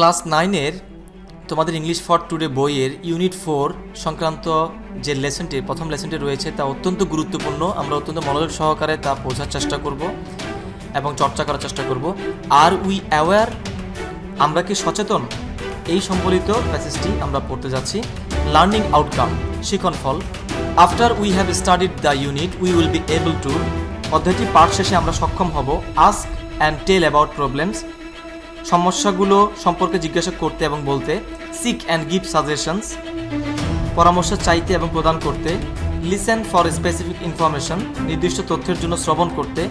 Class নাইনের তোমাদের English for today বইয়ের ইউনিট ফোর সংক্রান্ত যে লেসনটি, প্রথম লেসনটি রয়েছে, তা অত্যন্ত গুরুত্বপূর্ণ। আমরা অত্যন্ত মনোযোগ সহকারে তা বোঝার চেষ্টা করব এবং চর্চা করার চেষ্টা করব। আর উই অ্যাওয়্যার আমরা কি সচেতন? এই সম্বলিত প্যাসেজটি আমরা পড়তে যাচ্ছি। লার্নিং আউটকাম, শিখন ফল। After we have studied the unit, we will be able to. অধ্যায়টি পাঠ শেষে আমরা সক্ষম হব। Ask and tell about problems. সমস্যাগুলো সম্পর্কে জিজ্ঞাসা করতে এবং বলতে সিক অ্যান্ড গিভ সাজেশনস পরামর্শ চাইতে এবং প্রদান করতে লিসেন ফর স্পেসিফিক ইনফরমেশন নির্দিষ্ট তথ্যের জন্য শ্রবণ করতে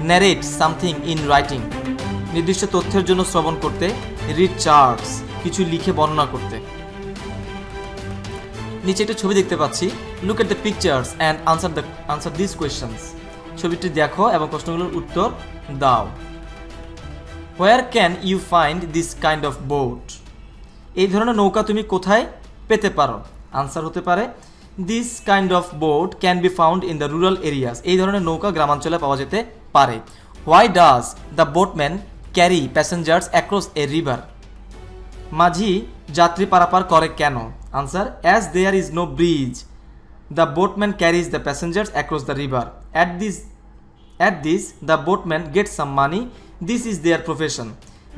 ন্যারেট সামথিং ইন রাইটিং নির্দিষ্ট তথ্যের জন্য শ্রবণ করতে রিড চার্টস কিছু লিখে বর্ণনা করতে। নিচে একটা ছবি দেখতে পাচ্ছি। Look at the pictures and answer the answer this questions ছবিটি দেখো এবং প্রশ্নগুলোর উত্তর দাও। Where can you find this kind of boat এই ধরনের নৌকা তুমি কোথায় পেতে পারো? আনসার হতে পারে this kind of boat can be found in the rural areas এই ধরনের নৌকা গ্রামাঞ্চলে পাওয়া যেতে পারে। Why does the boatman carry passengers across a river মাঝি যাত্রী পারাপার করে কেন? Answer as there is no bridge the boatman carries the passengers across the river at this at this the boatman get some money this is their profession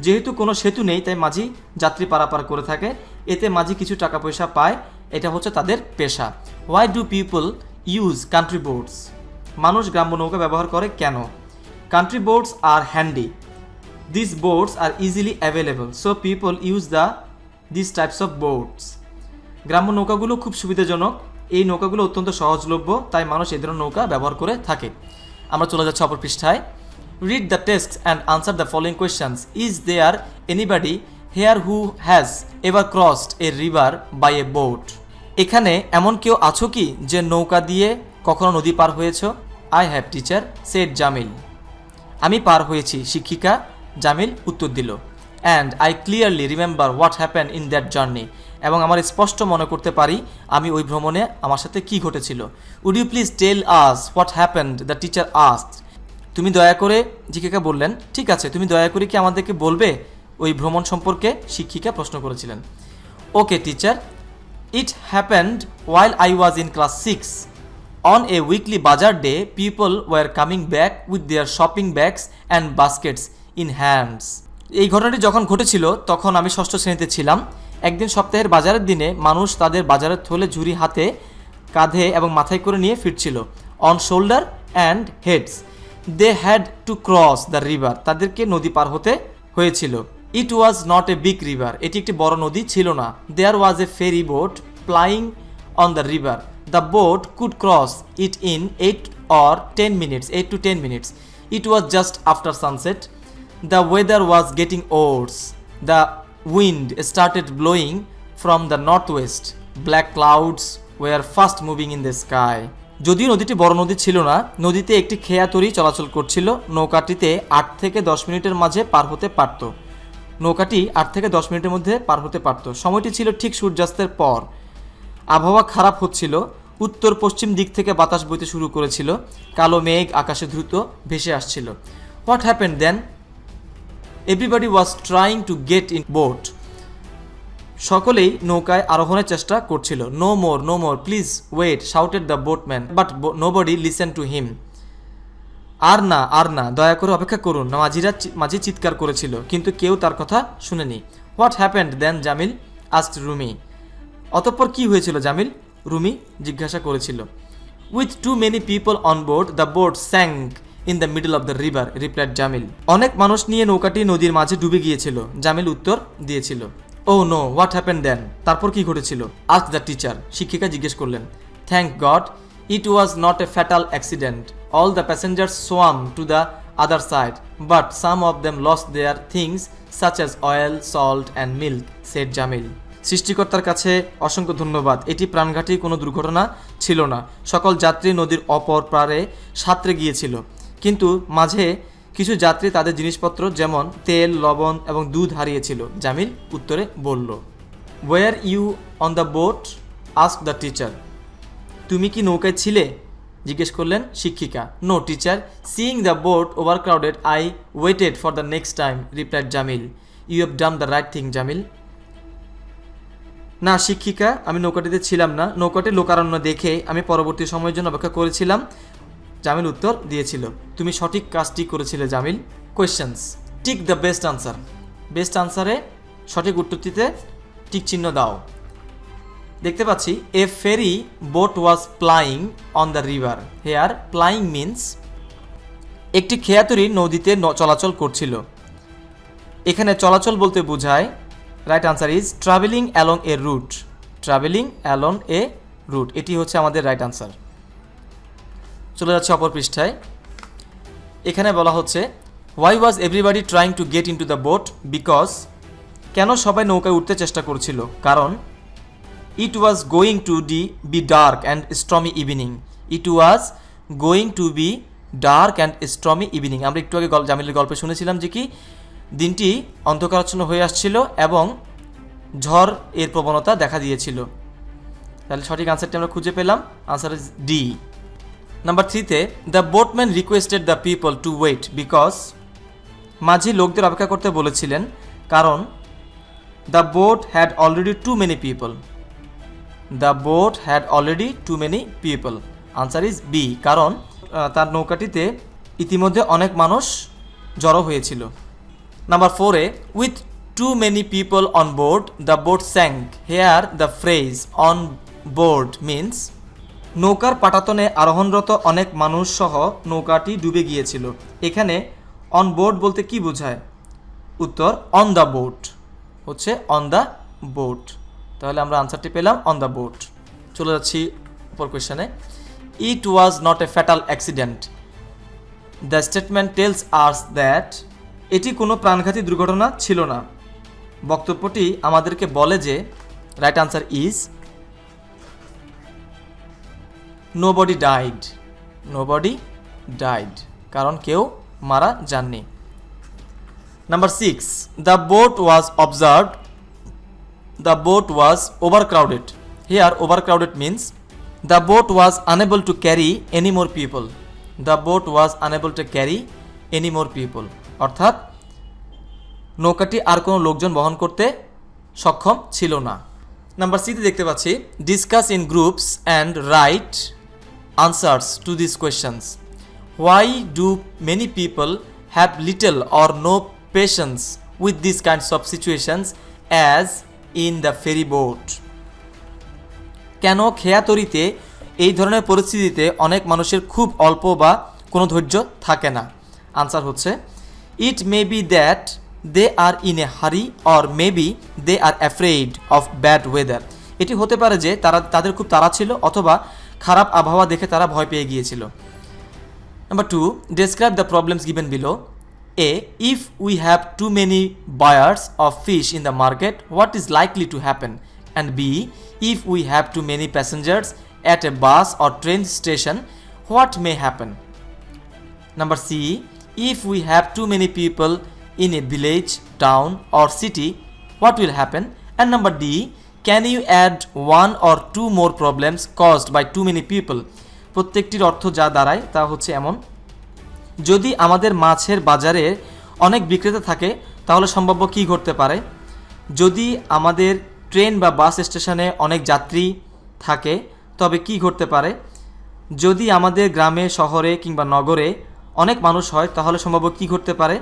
যেহেতু কোনো সেতু নেই, তাই মাঝি যাত্রী পারাপার করে থাকে। এতে মাঝি কিছু টাকা পয়সা পায়। এটা হচ্ছে তাদের পেশা। Why do people use country boats মানুষ গ্রাম্য নৌকা ব্যবহার করে কেন? Country boats are handy this boats are easily available so people use the this types of boats গ্রাম্য নৌকাগুলো খুব সুবিধাজনক। এই নৌকাগুলো অত্যন্ত সহজলভ্য, তাই মানুষ এই ধরনের নৌকা ব্যবহার করে থাকে। আমরা চলে যাচ্ছি অপর পৃষ্ঠায়। Read the text and answer the following questions is there anybody here who has ever crossed a river by a boat এখানে এমন কেউ আছো কি যে নৌকা দিয়ে কখনো নদী পার হয়েছ? I have teacher said Jamil আমি পার হয়েছি, শিক্ষিকা। জামিল উত্তর দিল। And I clearly remember what happen in that journey এবং আমার স্পষ্ট মনে করতে পারি আমি ওই ভ্রমণে আমার সাথে কি ঘটেছিল। Would you please tell us what happened the teacher asked তুমি দয়া করে শিক্ষিকা বললেন ঠিক আছে তুমি দয়া করে কি আমাদেরকে বলবে? ওই ভ্রমণ সম্পর্কে শিক্ষিকা প্রশ্ন করেছিলেন। Okay teacher it happened while I was in class six On a weekly bazar day, people were coming back with their shopping bags and baskets in hands. এই ঘটনাটি যখন ঘটেছিল তখন আমি ষষ্ঠ শ্রেণীতে ছিলাম। একদিন সপ্তাহের বাজারের দিনে মানুষ তাদের বাজারের থলে ঝুড়ি হাতে কাঁধে এবং মাথায় করে নিয়ে ফিরছিল। On shoulder and heads they had to cross the river তাদেরকে নদী পার হতে হয়েছিল। It was not a big river এটি একটি বড় নদী ছিল না। There was a ferry boat plying on the river the boat could cross it in 8 or 10 minutes, 8 to 10 minutes. It was just after sunset. The weather was getting worse. The wind started blowing from the northwest. Black clouds were fast moving in the sky. যদিও নদীটি বড় নদী ছিল না, নদীতে একটি খেয়া তরি চলাচল করছিল। নৌকাটিতে আট থেকে দশ মিনিটের মাঝে পার হতে পারত। নৌকাটি আট থেকে দশ মিনিটের মধ্যে পার হতে পারত। সময়টি ছিল ঠিক সূর্যাস্তের পর। আবহাওয়া খারাপ হচ্ছিল। উত্তর পশ্চিম দিক থেকে বাতাস বইতে শুরু করেছিল। কালো মেঘ আকাশে দ্রুত ভেসে আসছিল। What happen then everybody was trying to get in boat সকলেই নৌকায় আরোহণের চেষ্টা করছিল। No more no more please wait shouted the boatman but nobody listen to him আর না আর না, দয়া করে অপেক্ষা করুন। মাঝিরা মাঝি চিৎকার করেছিল, কিন্তু কেউ তার কথা শুনেনি। What happened then Jamil? Asked Rumi. অতঃপর কি হয়েছিল, জামিল? রুমি জিজ্ঞাসা করেছিল। With too many people on board the boat sank in the middle of the river replied Jamil অনেক মানুষ নিয়ে নৌকাটি নদীর মাঝে ডুবে গিয়েছিল, জামিল উত্তর দিয়েছিল। Oh no what happen then তারপর কি ঘটেছিল? আস্ক দ্য টিচার শিক্ষিকা জিজ্ঞেস করলেন। Thank God it was not a fatal accident all the passenger swam to the other side but some of them lost their things such as oil salt and milk said Jamil সৃষ্টিকর্তার কাছে অসংখ্য ধন্যবাদ। এটি প্রাণঘাতী কোনো দুর্ঘটনা ছিল না। সকল যাত্রী নদীর অপর পারে সাঁতরে গিয়েছিল। কিন্তু মাঝে কিছু যাত্রী তাদের জিনিসপত্র যেমন তেল, লবণ এবং দুধ হারিয়েছিল। জামিল উত্তরে বলল were you on the boat asked the teacher তুমি কি নৌকায় ছিলে? জিজ্ঞেস করলেন শিক্ষিকা। No teacher seeing the boat over crowded I waited for the next time replied Jamil. You have done the right thing Jamil. না, শিক্ষিকা, আমি নৌকাটিতে ছিলাম না। নৌকাটি লোকারণ্য দেখে আমি পরবর্তী সময়ের জন্য অপেক্ষা করেছিলাম। জামিল উত্তর দিয়েছিল। তুমি সঠিক কাজটি করেছিলে, Jamil. Questions tick the best answer best আনসারে সঠিক উত্তরটিতে টিক চিহ্ন দাও। দেখতে পাচ্ছি a ferry boat was plying on the river here plying means একটি খেয়াতুরি নদীতে চলাচল করছিল। এখানে চলাচল বলতে বোঝায় right answer is travelling along a route travelling along a route এটি হচ্ছে আমাদের রাইট আনসার চলে যাচ্ছে অপর পৃষ্ঠায়। এখানে বলা হচ্ছে why was everybody trying to get in to the boat because কেন সবাই নৌকায় উঠতে চেষ্টা করছিল? কারণ it was going to D be dark and stormy evening it was going to be dark and stormy evening আমরা একটু আগে জামিলের গল্পে শুনেছিলাম যে কি, দিনটি অন্ধকারাচ্ছন্ন হয়ে আসছিল এবং ঝড় এর প্রবণতা দেখা দিয়েছিল। তাহলে সঠিক আনসারটি আমরা খুঁজে পেলাম। আনসার ইজ ডি নাম্বার থ্রিতে the boatman requested the people to wait because মাঝি লোকদের অপেক্ষা করতে বলেছিলেন, কারণ the boat had already too many people the boat had already too many people answer is B কারণ তার নৌকাটিতে ইতিমধ্যে অনেক মানুষ জড়ো হয়েছিল। নাম্বার ফোরে with too many people on board the boat sank here the phrase on board means নৌকার পাটাতনে আরোহণরত অনেক মানুষ সহ নৌকাটি ডুবে গিয়েছিল। এখানে অন বোর্ড বলতে কি বোঝায়? উত্তর অন দ্য বোট হচ্ছে অন দ্য বোট তাহলে আমরা আনসারটি পেলাম অন দ্য বোট চলে যাচ্ছি উপর কোয়েশনে it was not a fatal accident the statement tells us that এটি কোনো প্রাণঘাতী দুর্ঘটনা ছিল না। বক্তব্যটি আমাদেরকে বলে যে right answer is nobody died nobody died কারণ কেউ মারা যাননি। Number six the boat was observed the boat was over crowded R over crowded means the boat was unable to carry any more people the boat was unable to carry any more people অর্থাৎ, নৌকাটি আর কোনো লোকজন বহন করতে সক্ষম ছিল না। Number সিতে দেখতে পাচ্ছি discuss in groups and write answers to this questions why do many people have little or no patience with this kinds of situations as in the ferry boat কেন খেয়াতরিতে এই ধরনের পরিস্থিতিতে অনেক মানুষের খুব অল্প বা কোনো ধৈর্য থাকে না? আনসার হচ্ছে it may be that they are in a hurry or may be they are afraid of bad weather এটি হতে পারে যে তারা, তাদের খুব তাড়া ছিল অথবা খারাপ আবহাওয়া দেখে তারা ভয় পেয়ে গিয়েছিল। Number two describe the problems given below A if we have too many buyers of fish in the market what is likely to happen and B if we have too many passengers at a bus or train station what may happen number C if we have too many people in a village town or city what will happen and number D Can you add one or two more problems caused by too many people প্রত্যেকটির অর্থ যা দাঁড়ায় তা হচ্ছে এমন। যদি আমাদের মাছের বাজারে অনেক বিক্রেতা থাকে, তাহলে সম্ভাব্য কী ঘটতে পারে? যদি আমাদের ট্রেন বা বাস স্টেশনে অনেক যাত্রী থাকে, তবে কি ঘটতে পারে? যদি আমাদের গ্রামে, শহরে কিংবা নগরে অনেক মানুষ হয়, তাহলে সম্ভাব্য কী ঘটতে পারে?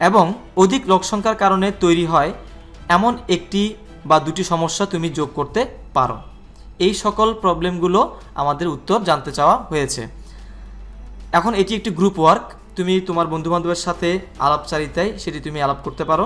এবং অধিক লোকসংখ্যার কারণে তৈরি হয় এমন একটি বা দুটি সমস্যা তুমি যোগ করতে পারো। এই সকল প্রবলেমগুলো আমাদের উত্তর জানতে চাওয়া হয়েছে। এখন এটি একটি গ্রুপ ওয়ার্ক তুমি তোমার বন্ধুবান্ধবের সাথে আলাপচারিতায় সেটি তুমি আলাপ করতে পারো।